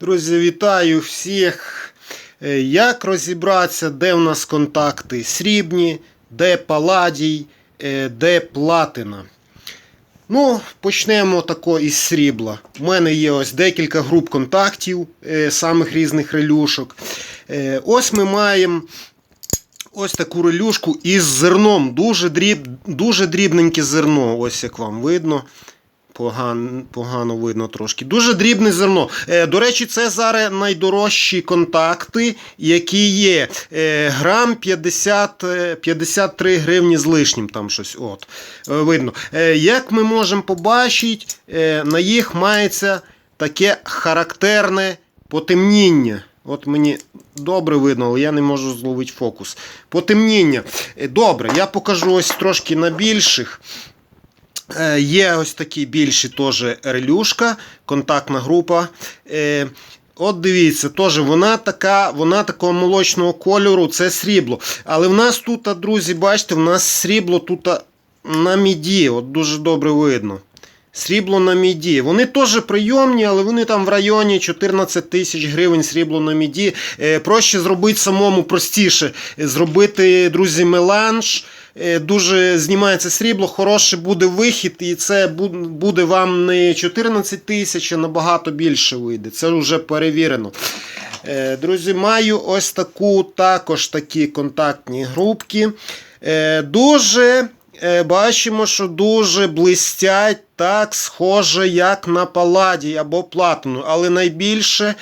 Друзі, вітаю всіх. Е, Як розібратися, де в нас контакти срібні, де паладій, е, де платина. Ну, почнемо тако із срібла. У мене є ось декілька груп контактів е, самих різних релюшок. Ось ми маємо ось таку релюшку із зерном. Дуже, дріб, дуже дрібненьке зерно, ось як вам видно. Погано, погано видно трошки. Дуже дрібне зерно. Е, до речі, це зараз найдорожчі контакти, які є. Е, грам 50, е, 53 гривні з лишнім. Там щось от, е, видно. Е, як ми можемо побачити, е, на їх мається таке характерне потемніння. От мені добре видно, але я не можу зловити фокус. Потемніння. Е, Добре, я покажу ось трошки на більших. Е, Є ось такі більші теж релюшка, контактна група. Е, От дивіться, теж вона така, вона такого молочного кольору, це срібло. Але в нас тут, друзі, бачите, в нас срібло тут на міді. От дуже добре видно. Срібло на міді. Вони теж прийомні, але вони там в районі 14 тисяч гривень срібло на міді. Е, проще зробити самому простіше. Зробити, друзі, меланж. Е, Дуже знімається срібло, хороший буде вихід, і це буде вам не 14 тисяч, а набагато більше вийде. Це вже перевірено. Е, Друзі, маю ось таку також такі контактні групки. Е, Дуже бачимо, що дуже блистять, так схоже, як на паладій або платину. Але найбільше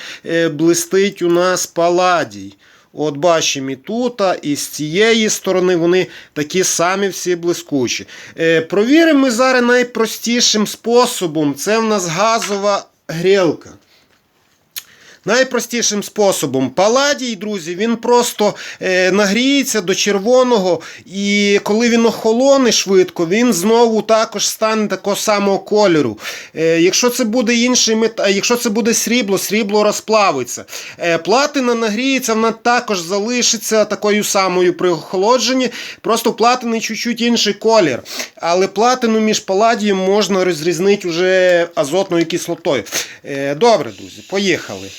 блистить у нас паладій. От бачимо і тут, і з цієї сторони вони такі самі всі блискучі. Е, провіримо ми зараз найпростішим способом. Це в нас газова грілка. Найпростішим способом. Паладій, друзі, він просто е, нагріється до червоного, і коли він охолоне швидко, він знову також стане такого самого кольору. Е, якщо це буде інший мета, якщо це буде срібло, срібло розплавиться. Е, платина нагріється, вона також залишиться такою самою при охолодженні. Просто в платини чуть-чуть інший колір. Але платину між паладієм можна розрізнити вже азотною кислотою. Е, добре, друзі, поїхали.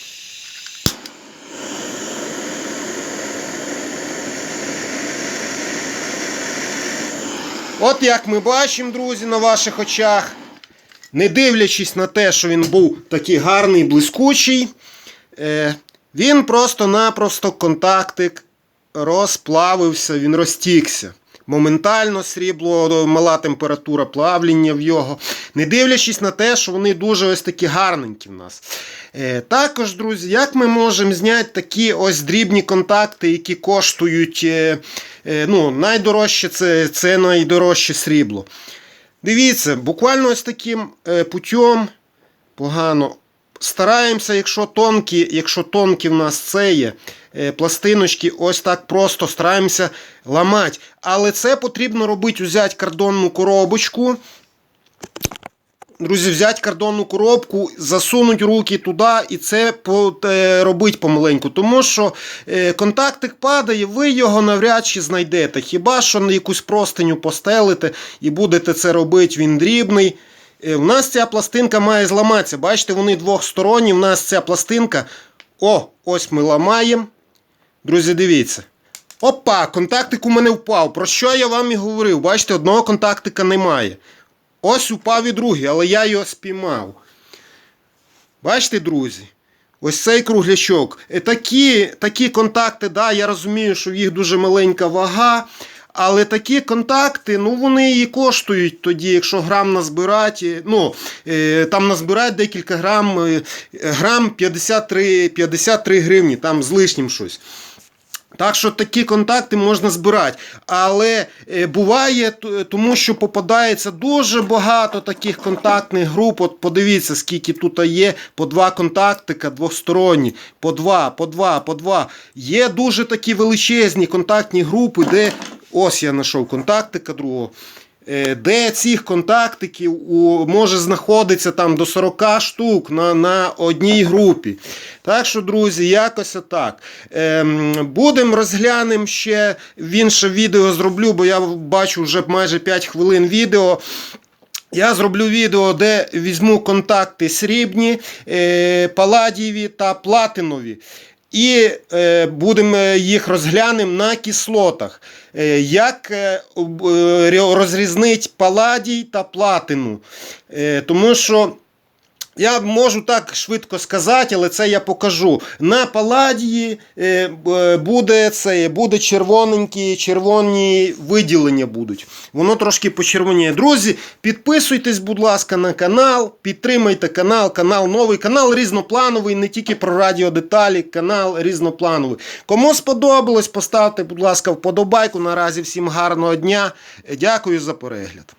От як ми бачимо, друзі, на ваших очах, не дивлячись на те, що він був такий гарний, блискучий, е, він просто-напросто контактик розплавився, він розтікся. Моментально срібло, мала температура плавлення в його. Не дивлячись на те, що вони дуже ось такі гарненькі в нас. Е, також, друзі, як ми можемо зняти такі ось дрібні контакти, які коштують е, е, ну, найдорожче це, це найдорожче срібло. Дивіться, буквально ось таким е, путем погано. Стараємося, якщо тонкі, якщо тонкі в нас це є, е, пластиночки, ось так просто стараємося ламати. Але це потрібно робити, взяти картонну коробочку. Друзі, взяти картонну коробку, засунуть руки туди і це е, робить помаленьку. Тому що е, контактик падає, ви його навряд чи знайдете. Хіба що на якусь простиню постелите і будете це робити, він дрібний. Е, в нас ця пластинка має зламатися. Бачите, вони двохсторонні. В нас ця пластинка. О, ось ми ламаємо. Друзі, дивіться. Опа, контактик у мене впав. Про що я вам і говорив? Бачите, одного контактика немає. Ось упав і другий, але я його спіймав. Бачите, друзі? Ось цей круглячок. Е, Такі, такі контакти, да, я розумію, що їх дуже маленька вага. Але такі контакти, ну вони і коштують тоді, якщо грам назбирати. Ну, е, там назбирати декілька грам, е, грам 53, 53 гривні, там з лишнім щось. Так що такі контакти можна збирати. Але е, буває, тому що попадається дуже багато таких контактних груп. От подивіться, скільки тут є, по два контактика двосторонні, по два, по два, по два. Є дуже такі величезні контактні групи, де ось я знайшов контактика другого. е, Де цих контактиків може знаходитися там до 40 штук на, на одній групі. Так що, друзі, якось отак. Ем, будемо розглянемо ще в інше відео зроблю, бо я бачу вже майже 5 хвилин відео. Я зроблю відео, де візьму контакти срібні, е, паладієві та платинові. І е, будемо їх розглянемо на кислотах. Е, як е, е, паладій та платину. Тому що я можу так швидко сказати, але це я покажу. На паладії е, буде це, буде червоненькі, червоні виділення будуть. Воно трошки почервоніє. Друзі, підписуйтесь, будь ласка, на канал, підтримайте канал, канал новий, канал різноплановий, не тільки про радіодеталі, канал різноплановий. Кому сподобалось, поставте, будь ласка, вподобайку. Наразі всім гарного дня. Дякую за перегляд.